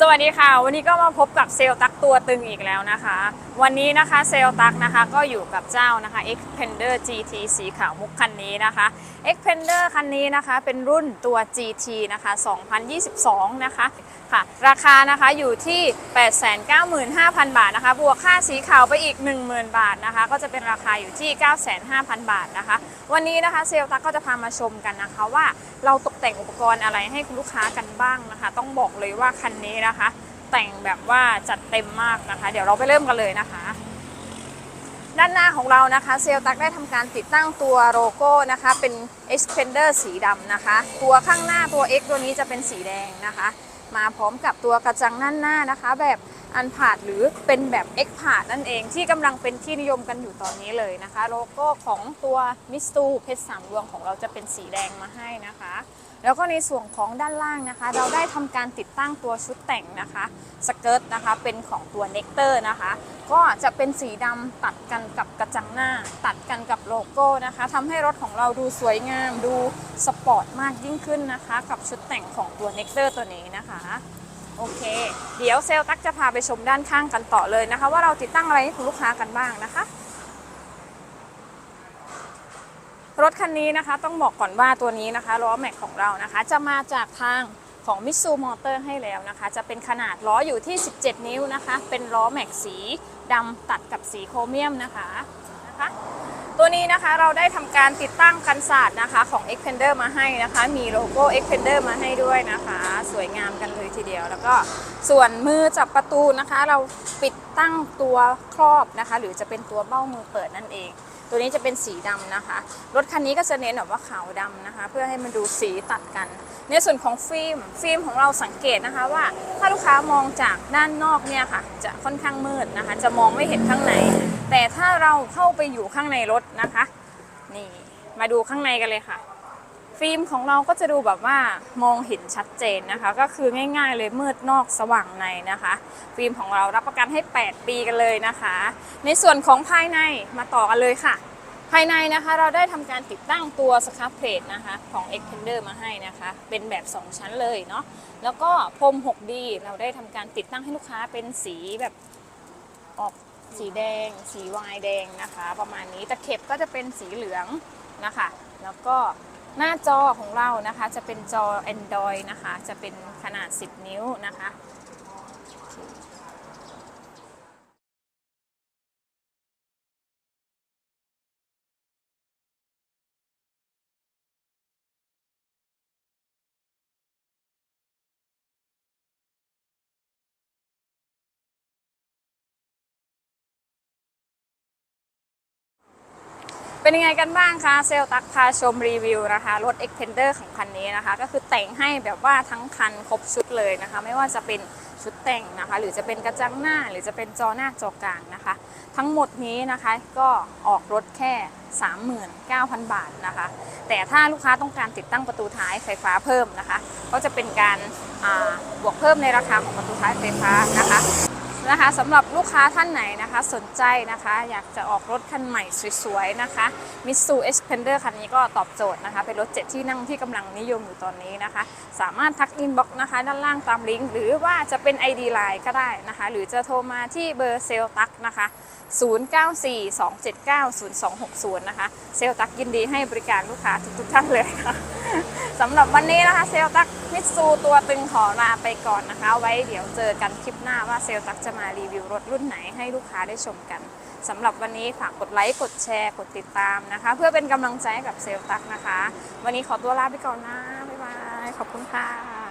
สวัสดีค่ะ วันนี้ก็มาพบกับเซลตักตัวตึงอีกแล้วนะคะ วันนี้นะคะเซลตักนะคะก็อยู่กับเจ้านะคะ Xpander GT สีขาวมุกคันนี้นะคะ Xpander คันนี้นะคะเป็นรุ่นตัว GT นะคะ 2022 นะคะ ค่ะ ราคานะคะอยู่ที่ 895,000 บาทนะคะ บวกค่าสีขาวไปอีก 10,000 บาทนะคะ ก็จะเป็นราคาอยู่ที่ 9,500 บาทนะคะ วันนี้นะคะเซลตักก็จะพามาชมกันนะคะว่าเราตกแต่งอุปกรณ์อะไรให้คุณลูกค้ากันบ้างนะคะ ต้องบอกเลยว่าคันนี้นะคะ แต่งแบบว่าจัดเต็มมากนะคะ เดี๋ยวเราไปเริ่มกันเลยนะคะด้านหน้าของเรานะคะเซลตักได้ทำการติดตั้งตัวโลโก้นะคะเป็น Expander สีดำนะคะ ตัวข้างหน้าตัว X ตัวนี้จะเป็นสีแดงนะคะ มาพร้อมกับตัวกระจังด้านหน้านะคะ แบบอันผาดหรือเป็นแบบเอ็กผาดนั่นเองที่กำลังเป็นที่นิยมกันอยู่ตอนนี้เลยนะคะ โลโก้ของตัวมิสตูเพชรสามดวงของเราจะเป็นสีแดงมาให้นะคะ แล้วก็ในส่วนของด้านล่างนะคะ เราได้ทำการติดตั้งตัวชุดแต่งนะคะสเกิร์ตนะคะเป็นของตัวเน็กเตอร์นะคะ ก็จะเป็นสีดำตัดกันกับกระจังหน้า ตัดกันกับโลโก้นะคะทำให้รถของเราดูสวยงาม ดูสปอร์ตมากยิ่งขึ้นนะคะ กับชุดแต่งของตัวเน็กเตอร์ตัวนี้นะคะโอเค เดี๋ยวเซลล์ตักจะพาไปชมด้านข้างกันต่อเลยนะคะ ว่าเราติดตั้งอะไรให้คุณลูกค้ากันบ้างนะคะ รถคันนี้นะคะต้องบอกก่อนว่าตัวนี้นะคะล้อแม็กของเรานะคะ จะมาจากทางของมิ t ซูมอเตอร์ให้แล้วนะคะ จะเป็นขนาดล้ออยู่ที่ 17 นิ้วนะคะ เป็นล้อแม็กสีดำตัดกับสีโครเมียมนะคะนะคะ ตัวนี้นะคะเราได้ทำการติดตั้งกันศาสตร์นะคะของ Xpander มาให้นะคะ มีโลโก้ Xpander มาให้ด้วยนะคะ สวยงามกันเลยทีเดียว แล้วก็ส่วนมือจับประตูนะคะ เราปิดตั้งตัวครอบนะคะ หรือจะเป็นตัวเบ้ามือเปิดนั่นเอง ตัวนี้จะเป็นสีดำนะคะ รถคันนี้ก็จะเน้นแบบว่าขาวดำนะคะ เพื่อให้มันดูสีตัดกัน ในส่วนของฟิล์ม ฟิล์มของเราสังเกตนะคะว่าถ้าลูกค้ามองจากด้านนอกเนี่ยค่ะ จะค่อนข้างมืดนะคะ จะมองไม่เห็นข้างใน แต่ถ้าเราเข้าไปอยู่ข้างในรถนะคะ นี่ มาดูข้างในกันเลยค่ะ ฟิล์มของเราก็จะดูแบบว่ามองเห็นชัดเจนนะคะ ก็คือง่าย ๆ เลยมืดนอกสว่างในนะคะ ฟิล์มของเรารับประกันให้ 8 ปีกันเลยนะคะ ในส่วนของภายในมาต่อกันเลยค่ะ ภายในนะคะเราได้ทำการติดตั้งตัวสครับเพลทนะคะของ Extender มาให้นะคะ เป็นแบบ 2 ชั้นเลยเนาะแล้วก็พรม 6D เราได้ทำการติดตั้งให้ลูกค้าเป็นสีแบบออกสีแดง สีวายแดงนะคะ ประมาณนี้ตะเข็บก็จะเป็นสีเหลืองนะคะ แล้วก็ หน้าจอของเรานะคะจะเป็นจอ Android นะคะ จะเป็นขนาด 10 นิ้วนะคะ เป็นยังไงกันบ้างคะเซลตักพาชมรีวิวนะคะรถ Extender ของคันนี้นะคะ ก็คือแต่งให้แบบว่าทั้งคันครบชุดเลยนะคะ ไม่ว่าจะเป็นชุดแต่งนะคะ หรือจะเป็นกระจังหน้า หรือจะเป็นจอหน้าจอกลางนะคะ ทั้งหมดนี้นะคะก็ออกรถแค่ 39,000 บาทนะคะ แต่ถ้าลูกค้าต้องการติดตั้งประตูท้ายไฟฟ้าเพิ่มนะคะ ก็จะเป็นการาบวกเพิ่มในราคาของประตูท้ายไฟฟ้านะคะ นะคะสำหรับลูกค้าท่านไหนนะคะ สนใจนะคะ อยากจะออกรถคันใหม่สวยๆนะคะ Mitsu Xpander คันนี้ก็ตอบโจทย์นะคะ เป็นรถ 7 ที่นั่งที่กำลังนิยมอยู่ตอนนี้นะคะ สามารถทักอินบ็อกนะคะ ด้านล่างตามลิงก์ หรือว่าจะเป็น ID Line ก็ได้นะคะ หรือจะโทรมาที่เบอร์เซลตักนะคะ 0942790260 นะคะ เซลตักยินดีให้บริการลูกค้าทุกๆท่านเลยค่ะ สำหรับวันนี้นะคะเซลตักมิตซูตัวตึงขอลาไปก่อนนะคะ ไว้เดี๋ยวเจอกันคลิปหน้าว่าเซลตักจะมารีวิวรถรุ่นไหนให้ลูกค้าได้ชมกันสำหรับวันนี้ฝากกดไลค์กดแชร์กดติดตามนะคะ เพื่อเป็นกำลังใจให้กับเซลตักนะคะ วันนี้ขอตัวลาไปก่อนนะบ๊ายบายขอบคุณค่ะ